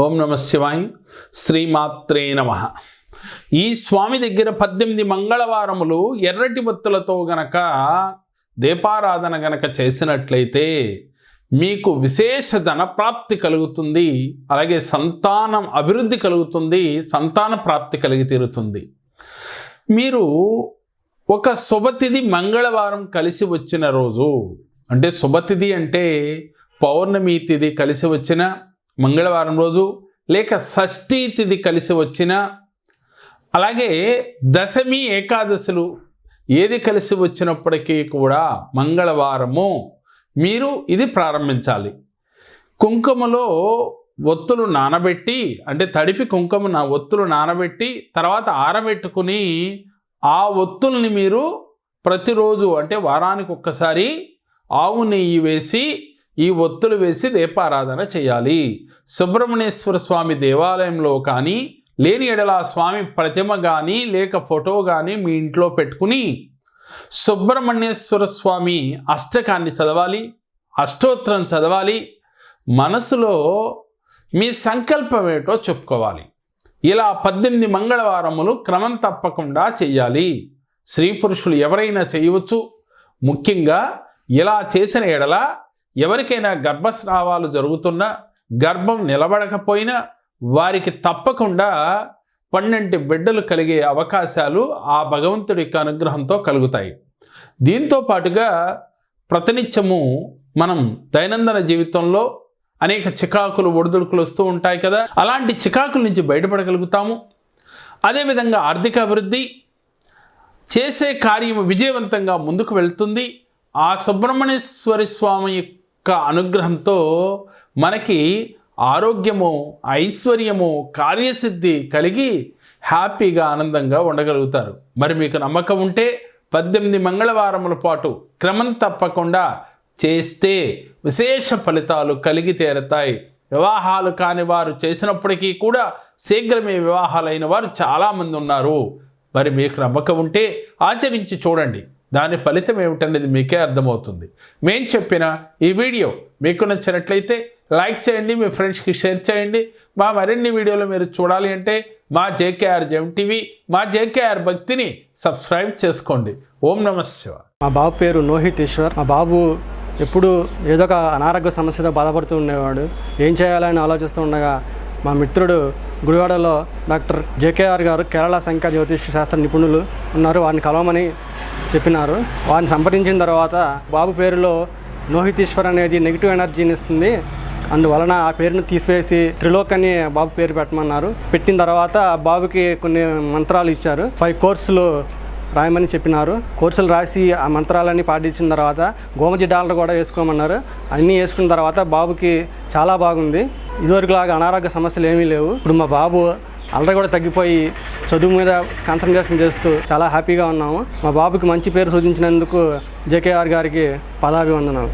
ఓం నమ శివాయ్. శ్రీమాత్రే నమ. ఈ స్వామి దగ్గర పద్దెనిమిది మంగళవారములు ఎర్రటి బత్తులతో గనక దీపారాధన గనక చేసినట్లయితే మీకు విశేష ధన ప్రాప్తి కలుగుతుంది. అలాగే సంతానం అభివృద్ధి కలుగుతుంది. సంతాన ప్రాప్తి కలిగి తీరుతుంది. మీరు ఒక శుభతిథి మంగళవారం కలిసి వచ్చిన రోజు అంటే శుభతిథి అంటే పౌర్ణమి తిథి కలిసి వచ్చిన మంగళవారం రోజు లేక షష్ఠీ తిథి కలిసి వచ్చిన అలాగే దశమి ఏకాదశులు ఏది కలిసి వచ్చినప్పటికీ కూడా మంగళవారము మీరు ఇది ప్రారంభించాలి. కుంకుమలో ఒత్తులు నానబెట్టి అంటే తడిపి కుంకుమ నా ఒత్తులు నానబెట్టి తర్వాత ఆరబెట్టుకుని ఆ ఒత్తుల్ని మీరు ప్రతిరోజు అంటే వారానికి ఒక్కసారి ఆవు నెయ్యి వేసి ఈ ఒత్తులు వేసి దీపారాధన చేయాలి. సుబ్రహ్మణ్యేశ్వర స్వామి దేవాలయంలో కానీ లేని ఎడల స్వామి ప్రతిమ కానీ లేక ఫోటో కానీ మీ ఇంట్లో పెట్టుకుని సుబ్రహ్మణ్యేశ్వర స్వామి అష్టకాన్ని చదవాలి అష్టోత్తరం చదవాలి మనసులో మీ సంకల్పం ఏటో చెప్పుకోవాలి. ఇలా పద్దెనిమిది మంగళవారములు క్రమం తప్పకుండా చేయాలి స్త్రీ పురుషులు ఎవరైనా చేయవచ్చు. ముఖ్యంగా ఇలా చేసిన ఎడల ఎవరికైనా గర్భస్రావాలు జరుగుతున్నా గర్భం నిలబడకపోయినా వారికి తప్పకుండా పన్నెండు బిడ్డలు కలిగే అవకాశాలు ఆ భగవంతుడి యొక్క అనుగ్రహంతో కలుగుతాయి. దీంతో పాటుగా ప్రతినిత్యము మనం దైనందిన జీవితంలో అనేక చికాకులు ఒడిదుడుకులు వస్తూ ఉంటాయి కదా అలాంటి చికాకుల నుంచి బయటపడగలుగుతాము. అదేవిధంగా ఆర్థిక అభివృద్ధి చేసే కార్యం విజయవంతంగా ముందుకు వెళ్తుంది. ఆ సుబ్రహ్మణ్యేశ్వరి స్వామి యొక్క అనుగ్రహంతో మనకి ఆరోగ్యము ఐశ్వర్యము కార్యసిద్ధి కలిగి హ్యాపీగా ఆనందంగా ఉండగలుగుతారు. మరి మీకు నమ్మకం ఉంటే పద్దెనిమిది మంగళవారముల పాటు క్రమం తప్పకుండా చేస్తే విశేష ఫలితాలు కలిగి తీరతాయి. వివాహాలు కాని వారు చేసినప్పటికీ కూడా శీఘ్రమే వివాహాలైన వారు చాలామంది ఉన్నారు. మరి మీకు నమ్మకం ఉంటే ఆచరించి చూడండి. దాని ఫలితం ఏమిటనేది మీకే అర్థమవుతుంది. మేం చెప్పిన ఈ వీడియో మీకు నచ్చినట్లయితే లైక్ చేయండి మీ ఫ్రెండ్స్కి షేర్ చేయండి. మా మరిన్ని వీడియోలు మీరు చూడాలి అంటే మా జేకేఆర్ జెమ్ టీవీ మా జేకేఆర్ భక్తిని సబ్స్క్రైబ్ చేసుకోండి. ఓం నమ శివ మా బాబు పేరు నోహిత్ ఈశ్వర్. మా బాబు ఎప్పుడు ఏదో ఒక అనారోగ్య సమస్యతో బాధపడుతూ ఉండేవాడు. ఏం చేయాలని ఆలోచిస్తూ ఉండగా మా మిత్రుడు గుడివాడలో డాక్టర్ జేకేఆర్ గారు కేరళ సంఖ్యా జ్యోతిష్ శాస్త్ర నిపుణులు ఉన్నారు. వారిని కలవమని చెప్పినారు. వారిని సంప్రదించిన తర్వాత బాబు పేరులో నోహితీశ్వర్ అనేది నెగిటివ్ ఎనర్జీని ఇస్తుంది. అందువలన ఆ పేరును తీసివేసి త్రిలోక్ అని బాబు పేరు పెట్టమన్నారు. పెట్టిన తర్వాత ఆ బాబుకి కొన్ని మంత్రాలు ఇచ్చారు. ఫైవ్ కోర్సులు రాయమని చెప్పినారు. కోర్సులు రాసి ఆ మంత్రాలన్నీ పాటించిన తర్వాత గోమతి డాలర్ కూడా వేసుకోమన్నారు. అన్నీ వేసుకున్న తర్వాత బాబుకి చాలా బాగుంది. ఇదివరకులాగా అనారోగ్య సమస్యలు ఏమీ లేవు. ఇప్పుడు మా బాబు అల్లరి కూడా తగ్గిపోయి చదువు మీద కాన్సన్ట్రేషన్ చేస్తూ చాలా హ్యాపీగా ఉన్నాము. మా బాబుకి మంచి పేరు సూచించినందుకు జేకేఆర్ గారికి పదాభివందనాలు.